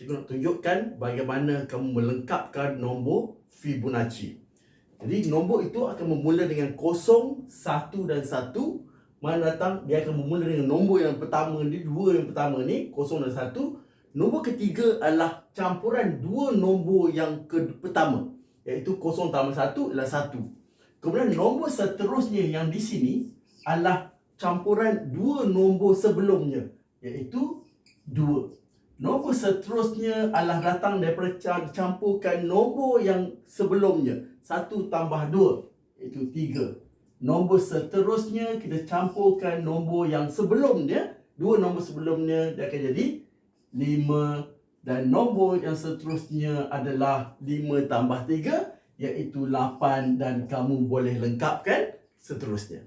cikgu nak tunjukkan bagaimana kamu melengkapkan nombor Fibonacci. Jadi nombor itu akan bermula dengan kosong, satu dan satu. Mana datang dia akan bermula dengan nombor yang pertama ni, dua yang pertama ni, kosong dan satu. Nombor ketiga adalah campuran dua nombor yang ke pertama. Iaitu kosong tambah satu adalah satu. Kemudian nombor seterusnya yang di sini adalah campuran dua nombor sebelumnya. Iaitu dua. Nombor seterusnya adalah datang daripada cam- campurkan nombor yang sebelumnya. Satu tambah dua. Iaitu tiga. Nombor seterusnya kita campurkan nombor yang sebelumnya. Dua nombor sebelumnya dia akan jadi lima. Dan nombor yang seterusnya adalah lima tambah tiga. Iaitu lapan dan kamu boleh lengkapkan seterusnya.